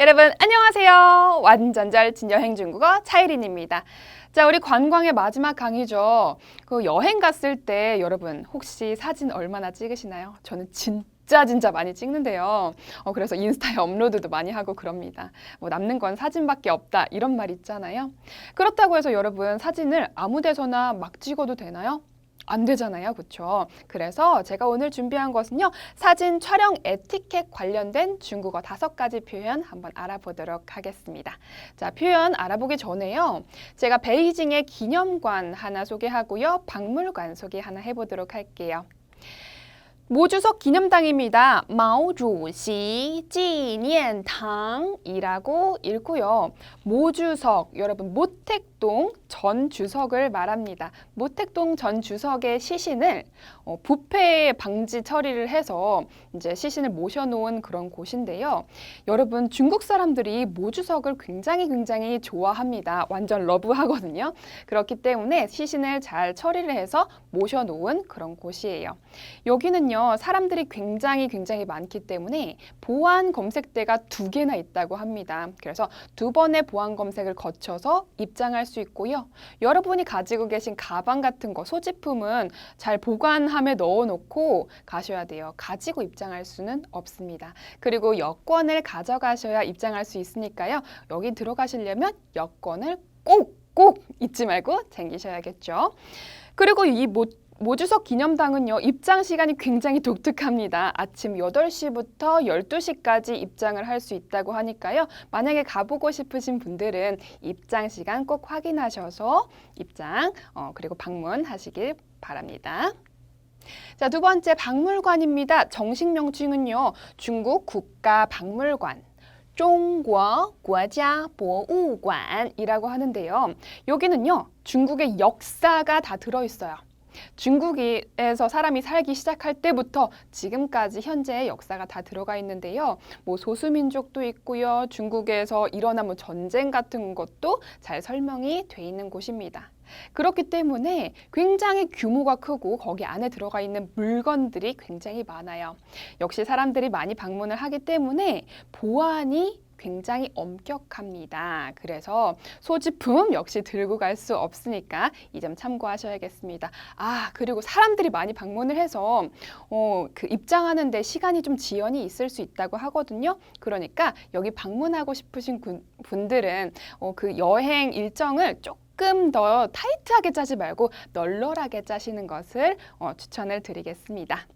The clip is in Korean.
여러분 안녕하세요. 완전 잘친 여행 중국어 차이린입니다. 자, 우리 관광의 마지막 강의죠. 그 여행 갔을 때 여러분 혹시 사진 얼마나 찍으시나요? 저는 진짜 진짜 많이 찍는데요. 어, 그래서 인스타에 업로드도 많이 하고 그럽니다. 뭐 남는 건 사진밖에 없다 이런 말 있잖아요. 그렇다고 해서 여러분 사진을 아무 데서나 막 찍어도 되나요? 안 되잖아요. 그렇죠? 그래서 제가 오늘 준비한 것은요. 사진 촬영 에티켓 관련된 중국어 다섯 가지 표현 한번 알아보도록 하겠습니다. 자, 표현 알아보기 전에요. 제가 베이징의 기념관 하나 소개하고요. 박물관 소개 하나 해보도록 할게요. 모주석 기념당입니다. 마오주시纪念堂이라고 읽고요. 모주석 여러분 모택 동 전 주석을 말합니다. 모택동 전 주석의 시신을 어, 부패 방지 처리를 해서 이제 시신을 모셔놓은 그런 곳인데요. 여러분 중국 사람들이 모주석을 굉장히 굉장히 좋아합니다. 완전 러브하거든요. 그렇기 때문에 시신을 잘 처리를 해서 모셔놓은 그런 곳이에요. 여기는요 사람들이 굉장히 굉장히 많기 때문에 보안 검색대가 두 개나 있다고 합니다. 그래서 두 번의 보안 검색을 거쳐서 입장할 수 있고요. 여러분이 가지고 계신 가방 같은 거 소지품은 잘 보관함에 넣어놓고 가셔야 돼요. 가지고 입장할 수는 없습니다. 그리고 여권을 가져가셔야 입장할 수 있으니까요. 여기 들어가시려면 여권을 꼭 꼭 잊지 말고 챙기셔야겠죠. 그리고 이 모, 모주석 기념당은요, 입장 시간이 굉장히 독특합니다. 아침 8시부터 12시까지 입장을 할 수 있다고 하니까요. 만약에 가보고 싶으신 분들은 입장 시간 꼭 확인하셔서 입장, 어, 그리고 방문하시길 바랍니다. 자, 두 번째 박물관입니다. 정식 명칭은요, 중국 국가박물관. 중국 국가 보우관이라고 하는데요. 여기는요, 중국의 역사가 다 들어있어요. 중국에서 사람이 살기 시작할 때부터 지금까지 현재의 역사가 다 들어가 있는데요. 뭐 소수민족도 있고요. 중국에서 일어난 뭐 전쟁 같은 것도 잘 설명이 돼 있는 곳입니다. 그렇기 때문에 굉장히 규모가 크고 거기 안에 들어가 있는 물건들이 굉장히 많아요. 역시 사람들이 많이 방문을 하기 때문에 보안이 굉장히 엄격합니다. 그래서 소지품 역시 들고 갈 수 없으니까 이 점 참고하셔야겠습니다. 아, 그리고 사람들이 많이 방문을 해서 어, 그 입장하는데 시간이 좀 지연이 있을 수 있다고 하거든요. 그러니까 여기 방문하고 싶으신 군- 분들은 어, 그 여행 일정을 조금 더 타이트하게 짜지 말고 널널하게 짜시는 것을 어, 추천을 드리겠습니다.